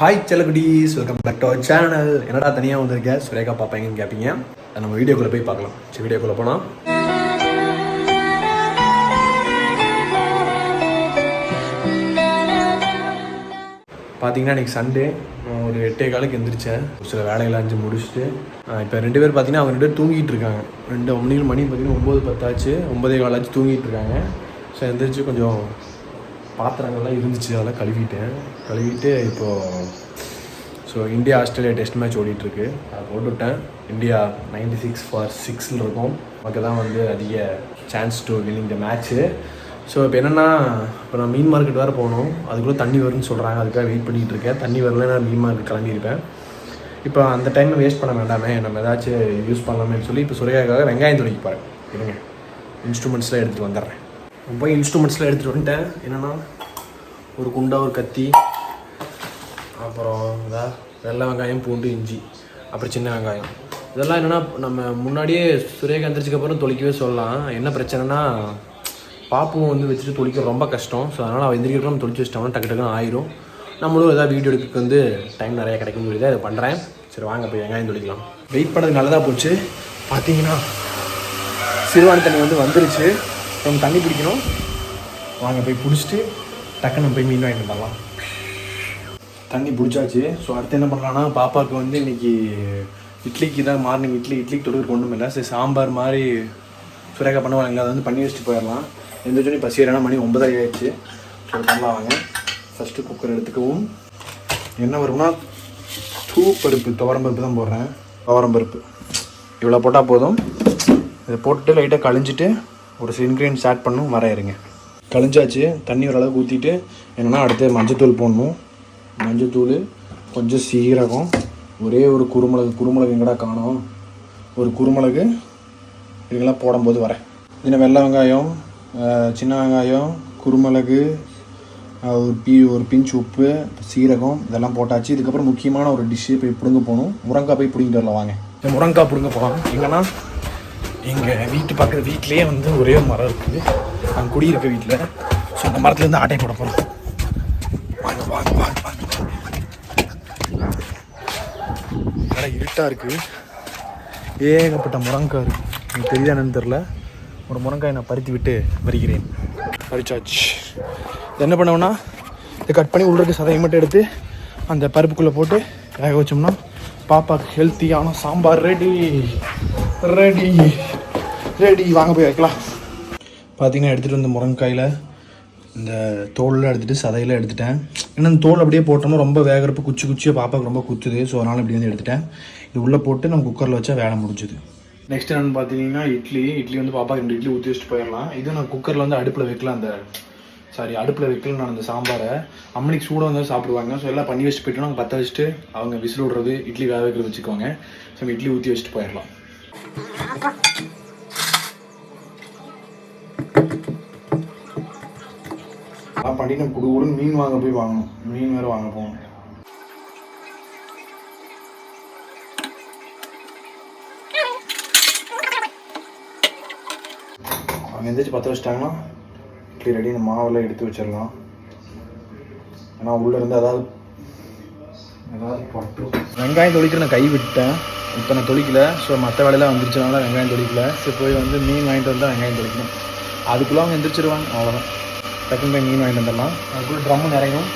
Hi செல்லகுடீஸ் welcome back to our channel என்னடா தனியாக வந்திருக்க? சுரேகா பாப்பாங்கன்னு கேட்பீங்க அதை நம்ம வீடியோக்குள்ளே போய் பார்க்கலாம். சரி வீடியோக்குள்ளே போனால் பார்த்தீங்கன்னா இன்றைக்கி சண்டே ஒரு எட்டே காலுக்கு எந்திரிச்சேன். சில வேலைகளை அஞ்சு முடிச்சுட்டு இப்போ ரெண்டு பேர் பார்த்தீங்கன்னா அவங்க ரெண்டு பேர் தூங்கிட்டு இருக்காங்க. ரெண்டு மணி மணி பார்த்தீங்கன்னா ஒம்பது பத்தாச்சு. ஒம்பதே காலாச்சு தூங்கிட்டு இருக்காங்க. ஸோ எந்திரிச்சு கொஞ்சம் பாத்திரங்கள்லாம் இருந்துச்சு அதெல்லாம் கழுவிட்டேன். கழுவிட்டு இப்போது so India Australia test match ஓடிட்டுருக்கு. அதை போட்டுவிட்டேன். இந்தியா நைன்டி சிக்ஸ் ஃபார் சிக்ஸில் இருக்கும். நமக்கு தான் வந்து அதிக chance to winning the match so இப்போ என்னென்னா இப்போ நான் மீன் மார்க்கெட் வேறு போகணும். அதுக்குள்ளே தண்ணி வரும்னு சொல்கிறாங்க அதுக்காக வெயிட் பண்ணிகிட்டு இருக்கேன் தண்ணி வரல நான் மீன் மார்க்கெட் கிளம்பியிருப்பேன். இப்போ அந்த டைமை வேஸ்ட் பண்ண வேண்டாமே. நம்ம ஏதாச்சும் யூஸ் பண்ணலாமேன்னு சொல்லி இப்போ சுரையாக்காக வெங்காயம் துடைக்க போகிறேன் இருங்க. இன்ஸ்ட்ருமெண்ட்ஸ்லாம் எடுத்துகிட்டு வந்துடுறேன். போய் இன்ஸ்ட்ருமெண்ட்ஸில் எடுத்துகிட்டு வந்துட்டேன். என்னென்னா ஒரு குண்டா ஒரு கத்தி அப்புறம் இதா வெள்ளை வெங்காயம் பூண்டு இஞ்சி அப்புறம் சின்ன வெங்காயம். இதெல்லாம் என்னென்னா நம்ம முன்னாடியே சுரேகா எந்திரிச்சதுக்கு அப்புறம் தொளிக்கவே சொல்லலாம். என்ன பிரச்சனைனா பாப்பும் வந்து வச்சுட்டு தொளிக்க ரொம்ப கஷ்டம். ஸோ அதனால் அவள் எந்திரிக்கிறோம் தொளிச்சு வச்சிட்டோம்னா டக்கு டக்குன்னு ஆயிரும். நம்மளும் எதாவது வீடியோ எடுக்க வந்து டைம் நிறையா கிடைக்கும் சொல்லி தான் இதை பண்ணுறேன் சரி வாங்க போய் வெங்காயம் தொளிக்கலாம். வெயிட் பண்ணது நல்லதாக போச்சு. பார்த்தீங்கன்னா சிறுவாணி தண்ணி வந்து வந்துருச்சு. நம்ம தண்ணி பிடிக்கணும். வாங்க போய் பிடிச்சிட்டு டக்குன்னு போய் மீன் வாங்கிட்டு வரலாம். தண்ணி பிடிச்சாச்சு. ஸோ அடுத்து என்ன பண்ணலான்னா பாப்பாவுக்கு வந்து இன்னைக்கு இட்லிக்கு தான் மார்னிங் இட்லி இட்லிக்கு தொடுக்கிற ஒன்றும் இல்லை. சரி சாம்பார் மாதிரி சுரேகா பண்ணுவாங்க. அதை வந்து பண்ணி வச்சுட்டு போயிடலாம். எந்த சொல்லி பசியறான மணி ஒன்பதரை ஆயிடுச்சு. ஸோ பண்ணலாம் வாங்க. ஃபஸ்ட்டு குக்கர் எடுத்துக்கவும். என்ன வரும்னா தூ பருப்பு துவரம் பருப்பு தான் போடுறேன். துவரம் பருப்பு இவ்வளோ போட்டால் போதும். இதை போட்டுட்டு லைட்டாக கழிஞ்சிட்டு ஒரு சில இன்க்ரீடியன்ஸ் ஆட் பண்ணும் வர இருங்க. கழிஞ்சாச்சு தண்ணி ஓரளவுக்கு ஊற்றிட்டு என்னென்னா அடுத்து மஞ்சத்தூள் போடணும். மஞ்சத்தூள் கொஞ்சம் சீரகம் ஒரே ஒரு குருமிளகு குருமிளகு எங்கடா காணோம்? ஒரு குருமிளகு இதுங்கெல்லாம் போடும்போது வரேன். இன்னும் வெள்ளை வெங்காயம் சின்ன வெங்காயம் குருமிளகு ஒரு பீ ஒரு பிஞ்ச் உப்பு சீரகம் இதெல்லாம் போட்டாச்சு. இதுக்கப்புறம் முக்கியமான ஒரு டிஷ்ஷு போய் பிடுங்க போகணும். முருங்காய் போய் பிடிங்கிட்டு வரலாம் வாங்க. முருங்காய் பிடுங்க போகலாம். எங்கன்னா எங்கள் வீட்டு பக்கத்து வீட்லேயே வந்து ஒரே மரம் இருக்குது. நாங்கள் குடியிருக்க வீட்டில் ஸோ அந்த மரத்துலேருந்து ஆட்டை போட போகிறோம் வாங்க வாங்க வாங்க வாங்க. நல்லா இருட்டாக இருக்குது ஏகப்பட்ட முரங்காய் இருக்குது எனக்கு தெரியுதா என்னன்னு தெரில ஒரு முரங்காய் நான் பறித்து விட்டு வருகிறேன். பறிச்சாச்சு. என்ன பண்ணுவேன்னா இதை கட் பண்ணி உள்ள இருக்க சதையை மட்டும் எடுத்து அந்த பருப்புக்குள்ளே போட்டு வேக வச்சோம்னா பாப்பாவுக்கு ஹெல்த்தியான சாம்பார் ரெடி ரெடி ரெடி வாங்க போய் வைக்கலாம். பார்த்தீங்கன்னா எடுத்துகிட்டு வந்த முருங்காயில் இந்த தோல்லாம் எடுத்துகிட்டு சதையெல்லாம் எடுத்துட்டேன். ஏன்னா இந்த தோல் அப்படியே போட்டோம்னா ரொம்ப வேகிறப்ப குச்சி குச்சியாக பாப்பாக்கு ரொம்ப குத்துது. ஸோ அதனால் இப்படி வந்து எடுத்துட்டேன். இது உள்ளே போட்டு நம்ம குக்கரில் வச்சா வேலை முடிஞ்சுது. நெக்ஸ்ட் என்னென்னு பார்த்தீங்கன்னா இட்லி. இட்லி வந்து பாப்பா ரெண்டு இட்லி ஊற்றி வச்சுட்டு போயிடலாம். இது நான் குக்கரில் வந்து அடுப்பில் வைக்கலாம் அந்த சாரி அடுப்பில் வைக்கல நான் அந்த சாம்பாரை. அம்மனிக்கு சூடாக வந்து சாப்பிடுவாங்க. ஸோ எல்லாம் பண்ணி வச்சுட்டு போயிட்டோம்னா நாங்கள் பற்ற வச்சுட்டு அவங்க விசில் விடுறது இட்லி வேக வைக்கிறது வச்சுக்கோங்க. ஸோ இட்லி ஊற்றி வச்சுட்டு போயிடலாம். அதான் பண்ணி குடு குடுன்னு மீன் வாங்க போய் வாங்கணும். மீன் வேறு வாங்க போகணும். அவங்க எந்திரிச்சு பற்ற வச்சிட்டாங்கன்னா இட்லி ரெடி இந்த மாவெல்லாம் எடுத்து வச்சிடலாம். ஏன்னா உள்ளே இருந்து அதாவது ஏதாவது வெங்காயம் தொளிக்கிற நான் கை விட்டேன். இப்போ நான் தொளிக்கல. ஸோ மற்ற வேலையெல்லாம் வந்துருச்சனால வெங்காயம் தொளிக்கல. ஸோ போய் வந்து மீன் வாங்கிட்டு வந்தால் வெங்காயம் தொளிக்கணும். அதுக்குள்ளே அவங்க எந்திரிச்சிருவாங்க. அவ்வளோதான் டக்குன்னு போய் மீன் வாங்கிட்டு வந்துடலாம். அதுக்குள்ளே ட்ரம்மு நிறையும்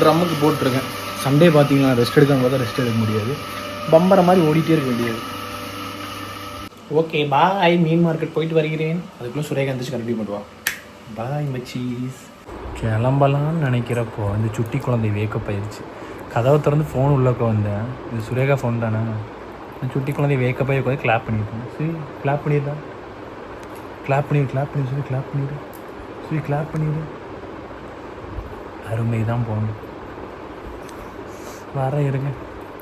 ட்ரம்முக்கு போட்டிருக்கேன். சண்டே பார்த்தீங்கன்னா ரெஸ்ட் எடுக்காம பார்த்தா ரெஸ்ட் எடுக்க முடியாது. பம்பரை மாதிரி ஓடிட்டே இருக்க வேண்டியது. ஓகே பாய் மீன் மார்க்கெட் போயிட்டு வருகிறேன். அதுக்குள்ளே சுரேகா எந்திரிச்சு ரெடி பண்ணுவா. பாய் மச்சீஸ் கிளம்பலாம்னு நினைக்கிறப்போ இந்த சுட்டி குழந்தை வேக்கப்பாயிருச்சு கதவை திறந்து ஃபோன் உள்ளே வந்தேன் இது சுரேகா ஃபோன் தானே? இந்த சுட்டி குழந்தை வேக்கப்பாக உட்காந்து கிளாப் பண்ணியிருக்கேன் சரி கிளாப் பண்ணிடுறா கிளாப் பண்ணிடு கிளாப் பண்ணி சொல்லி கிளாப் பண்ணிடு. சரி கிளாப் பண்ணிடு. அருமை தான் போகணும் வர இருங்க.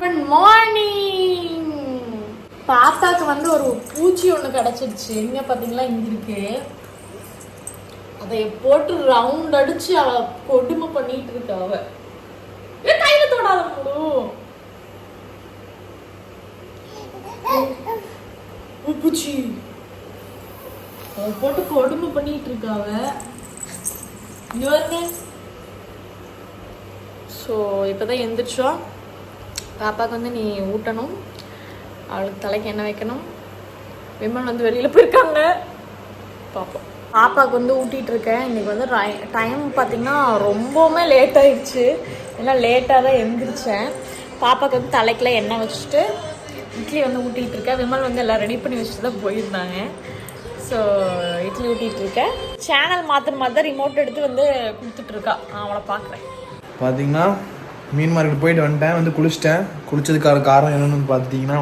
குட் மார்னிங் பாப்பாக்கு வந்து ஒரு பூச்சி ஒன்று கிடச்சிருச்சு. எங்க பார்த்தீங்களா இங்கே இருக்கு. அதை போட்டு ரவுண்ட் அடிச்சு அவ கொடுமை பண்ணிட்டு இருக்கா அவள் கையில தொடாத பூச்சி போட்டு கொடுமை பண்ணிட்டு இருக்காவ. இங்க வருங்க ஸோ இப்போதான் எந்திரிச்சோம் பாப்பாவுக்கு வந்து நீ ஊட்டணும். அவளுக்கு தலைக்கு எண்ணெய் வைக்கணும். விமல் வந்து வெளியில் போயிருக்காங்க. பார்ப்போம் பாப்பாவுக்கு வந்து ஊட்டிகிட்டு இருக்கேன் இன்றைக்கி வந்து டைம் பார்த்திங்கன்னா ரொம்பவுமே லேட் ஆயிடுச்சு. ஏன்னா லேட்டாக தான் எந்திரிச்சேன். பாப்பாவுக்கு வந்து தலைக்கெலாம் எண்ணெய் வச்சுட்டு இட்லி வந்து ஊட்டிகிட்டு இருக்கேன் விமல் வந்து எல்லாம் ரெடி பண்ணி வச்சுட்டு தான் போயிருந்தாங்க. ஸோ இட்லி ஊட்டிகிட்டு இருக்கேன் சேனல் மாற்றுற மாதிரி தான் ரிமோட் எடுத்து வந்து கொடுத்துட்ருக்கா நான் அவளை பார்க்குறேன் பார்த்தீங்கன்னா மீன் மார்க்கெட் போயிட்டு வந்துட்டேன். வந்து குளிச்சிட்டேன். குளிச்சதுக்கான காரணம் என்னன்னு பார்த்துட்டிங்கன்னா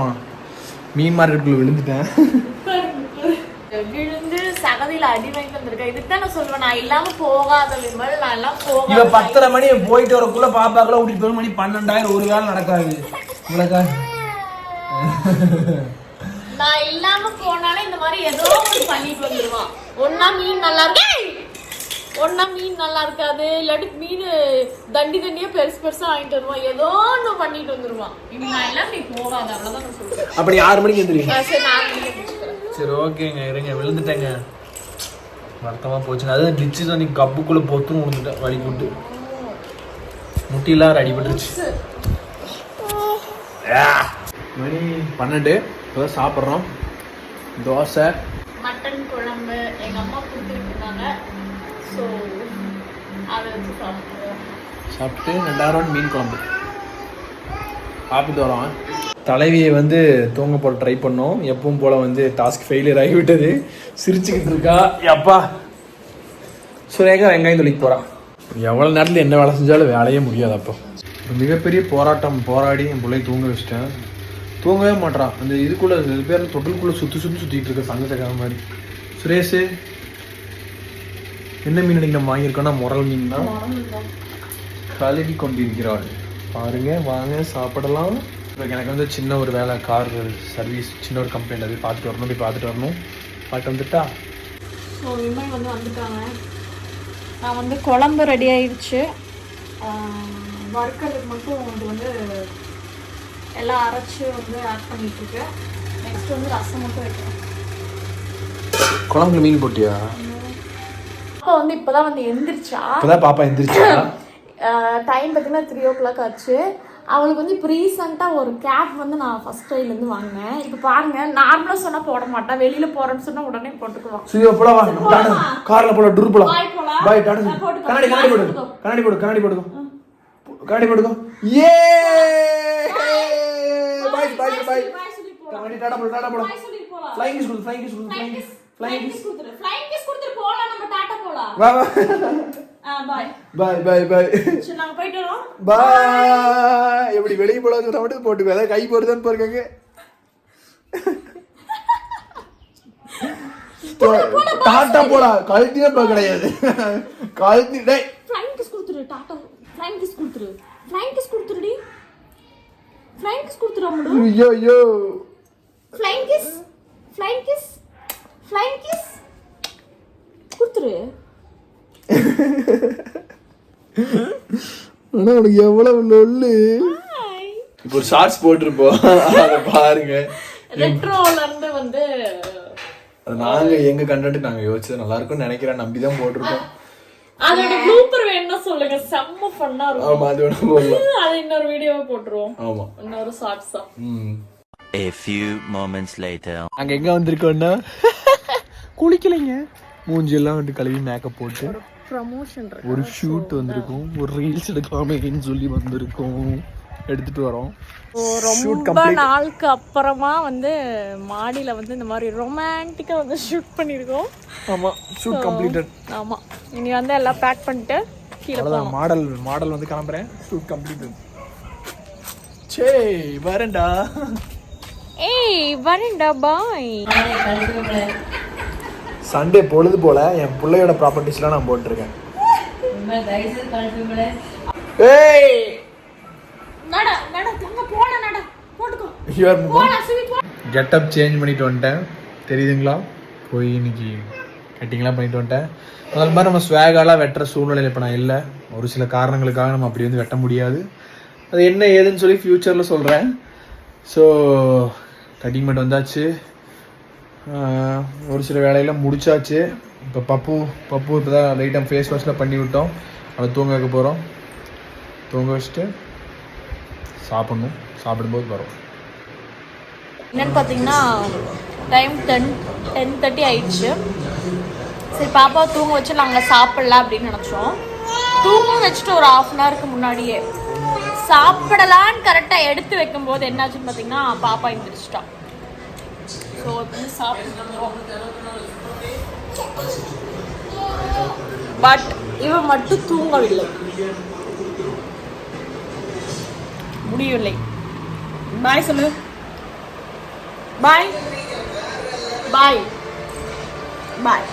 மீன் மார்க்கெட்டுக்குள்ளே விழுந்துட்டேன். சகதியில் அடி வாங்கி வந்திருக்கேன் இதுக்கு தான் நான் சொல்லுவேன் நான் இல்லாமல் போகாத விமல் நான் எல்லாம் இவ போகாத பத்தரை மணி போயிட்டு வரக்குள்ள பாப்பாக்குள்ள கூட்டிட்டு போய் மணி பன்னெண்டாயிரம் ஒரு வேலை நடக்காது. உங்களுக்கா நான் இல்லாம போனாலே இந்த மாதிரி ஏதோ ஒன்று பண்ணிட்டு வந்துருவான். ஒன்னா மீன் நல்லா இருக்கு? ஒன்னா மீன் நல்லா இருக்காது. இல்லாட்டி மீன் தண்டி தண்டியா பெருசு பெருசா வாங்கிட்டு வருவான். ஏதோ ஒன்று பண்ணிட்டு வந்துருவான். நான் எல்லாம் நீ போகாத அவ்வளவுதான் நான் சொல்றேன். அப்படி ஆறு மணிக்கு முடிச்சுக்கிறேன். சரி ஓகேங்க. இருங்க விழுந்துட்டேங்க. வருத்தமா போச்சுங்க அது டிச்சு தான் நீ கப்புக்குள்ள பொத்துன்னு விழுந்துட்டேன். வலி போட்டு. முட்டிலாம் அடிபட்டுருச்சு. மணி பன்னெண்டு இப்போ சாப்பிட்றோம். தோசை. மட்டன் குழம்பு. எங்க அம்மா கொடுத்துருக்காங்க ஸோ அதை வச்சு சாப்பிட்டு ரெண்டாயிரம் மீன் குழம்பு. சாப்பிட்டு வரோம் தலைவியை வந்து தூங்க போட ட்ரை பண்ணோம். எப்பவும் போல வந்து டாஸ்க் ஃபெயிலியர் ஆகிவிட்டது சிரிச்சுக்கிட்டு இருக்கா? எப்பா சுரேகா வெங்காயம் தொழிக்கு போகிறான் எவ்வளோ நேரத்தில் என்ன வேலை செஞ்சாலும் வேலையே முடியாது அப்போ. ஒரு மிகப்பெரிய போராட்டம் போராடி என் பிள்ளைய தூங்க வச்சிட்டேன். தூங்கவே மாட்றான். அந்த இதுக்குள்ளே இது பேர் தொட்டிலுக்குள்ளே சுற்றி சுற்றி சுற்றிட்டு இருக்க சங்கத்தக்கார மாதிரி. சுரேஷ் என்ன மீன் இன்னைக்கு நம்ம வாங்கியிருக்கோம்னா? முரல் மீன் தான். கழுவி கொண்டிருக்கிறாள். பாருங்க வாங்க சாப்பிடலாம். இப்போ எனக்கு வந்து சின்ன ஒரு வேலை கார் சர்வீஸ் சின்ன ஒரு கம்ப்ளைண்ட் அது பார்த்துட்டு வரணும் போய் பார்த்துட்டு வரணும். பார்த்து வந்துட்டா? ஸோ விமல் வந்து வந்துட்டாங்க. நான் வந்து குழம்பு ரெடி ஆயிடுச்சு. வறுக்கிறதுக்கு மட்டும் இது வந்து எல்லாம் அரைச்சி வந்து ஆட் பண்ணிட்டு இருக்கேன் நெக்ஸ்ட் வந்து ரசம் மட்டும் வைக்கிறேன். குழம்புல மீன் போட்டியா? அப்பா வந்து இப்போதான் வந்து எந்திரிச்சா? இப்போதான் பாப்பா எந்திரிச்சா? டைம் பார்த்தீங்கன்னா த்ரீ ஓ கிளாக் ஆச்சு. அவளுக்கு வந்து இப்போ ரீசெண்டாக ஒரு கேப் வந்து நான் ஃபர்ஸ்ட் இருந்து வாங்கினேன். இப்போ பாருங்க நார்மலாக சொன்னால் போட மாட்டேன் வெளியில் போகிறேன்னு சொன்னால் உடனே போட்டுக்குவான். சுயோ போல வா நம்ம டாடா கார்ல போல டூர் போலாம். பாய் டாடா. கண்ணாடி கண்ணாடி போடு. போட்டுக்கோ. கண்ணாடி போடு கண்ணாடி போடுக்கோ கண்ணாடி போடுக்கோ ஏ! பாய் பாய் பாய் கண்ணாடி டாடா போடு டாடா போடு. ஃப்ளைங் கிஸ் கொடு ஃப்ளைங் கிஸ் கொடு flying kiss flying kiss flying kiss போலாம் நம்ம டாட்டா போலாம். வா வா. பாய் பாய் பாய் பாய் எப்படி வெளியே போட சொன்னா மட்டும் போட்டுக்கோ ஏதாவது கை போடுதான்னு பாருங்க டாட்டா போடா. கழுத்தியே பா கிடையாது. கழுத்தி டேய். ஃப்ளைங் கிஸ் கொடுத்துரு டாட்டா. ஃப்ளைங் கிஸ் கொடுத்துரு ஃப்ளைங் கிஸ் கொடுத்துருடி ஃப்ளைங் கிஸ் கொடுத்துரு அம்முடு ஐயோ ஐயோ. Flying kiss flying kiss flying kiss கொடுத்துரு ஆனா உனக்கு எவ்வளவு ஹாய் இப்போ ஒரு ஷார்ட்ஸ் போட்டிருப்போம் அதை பாருங்க. வந்து நாங்க எங்க கண்டென்ட் நாங்க யோசிச்சது நல்லா இருக்கும்னு நினைக்கிறேன். நம்பி தான் போட்டிருக்கோம். அதோட ப்ளூப்பர் வேணும்னா சொல்லுங்க. செம்ம ஃபன்னா இருக்கும். ஆமா அது வேணா போடலாம். அது இன்னொரு வீடியோவை போட்டுருவோம். ஆமா. இன்னொரு ஷார்ட்ஸ் தான். ம். A few moments later. அங்க எங்க வந்திருக்கோம்னா? குளிக்கலைங்க. மூஞ்சி எல்லாம் வந்து கழுவி மேக்கப் போட்டு. ப்ரமோஷன் ஒரு ஷூட் வந்திருக்கும் ஒரு ரீல்ஸ் எடுக்கலாமேன்னு சொல்லி வந்திருக்கோம். எடுத்துட்டு வரோம். ரொம்ப நாளுக்கு அப்புறமா வந்து மாடியில வந்து இந்த மாதிரி ரொமான்டிக்கா வந்து ஷூட் பண்ணியிருக்கோம் ஆமா ஷூட் கம்ப்ளீட்டட் ஆமா. இனி வந்து எல்லாம் பேக் பண்ணிட்டு கீழே மாடல் மாடல் வந்து கிளம்புறேன். ஷூட் கம்ப்ளீட்டட் சே வரேன்டா. ஏய் வரேன்டா பாய் சண்டே பொழுது போல என் பிள்ளையோட ப்ராப்பர்ட்டிஸ்லாம் நான் போட்டிருக்கேன். ஏய்! கெட்டப் சேஞ்ச் பண்ணிட்டு வந்துட்டேன். தெரியுதுங்களா? போய் இன்னைக்கு கட்டிங்லாம் பண்ணிட்டு வந்துட்டேன். முதல் மாதிரி நம்ம ஸ்வேகாலாம் வெட்டுற சூழ்நிலையில் இப்போ நான் இல்லை. ஒரு சில காரணங்களுக்காக நம்ம அப்படி வந்து வெட்ட முடியாது. அது என்ன ஏதுன்னு சொல்லி ஃப்யூச்சரில் சொல்கிறேன் ஸோ கட்டிங் பண்ணிட்டு வந்தாச்சு. ஒரு சில வேலையெல்லாம் முடிச்சாச்சு. இப்போ பப்பு பப்பு இப்போ தான் லைட்டாக ஃபேஸ் வாஷ்லாம் பண்ணி விட்டோம். அதை தூங்க வைக்க போகிறோம் தூங்க வச்சுட்டு சாப்பிடணும். சாப்பிடும்போது வரோம். என்னன்னு பார்த்தீங்கன்னா டைம் டென் டென் தேர்ட்டி ஆயிடுச்சு. சரி பாப்பா தூங்க வச்சு நாங்கள் சாப்பிடல அப்படின்னு நினச்சோம். தூங்க வச்சுட்டு ஒரு ஆஃப் அன் ஹவருக்கு முன்னாடியே சாப்பிடலான்னு கரெக்டாக எடுத்து வைக்கும்போது என்னாச்சுன்னு பார்த்தீங்கன்னா பாப்பா எழுந்திரிச்சிட்டான் ஸோ வந்து சாப்பிட்டுருக்கோம் பட் இவன் மட்டும் தூங்கவில்லை. முடியவில்லை. பாய் சொல்லு பாய் பாய் பாய்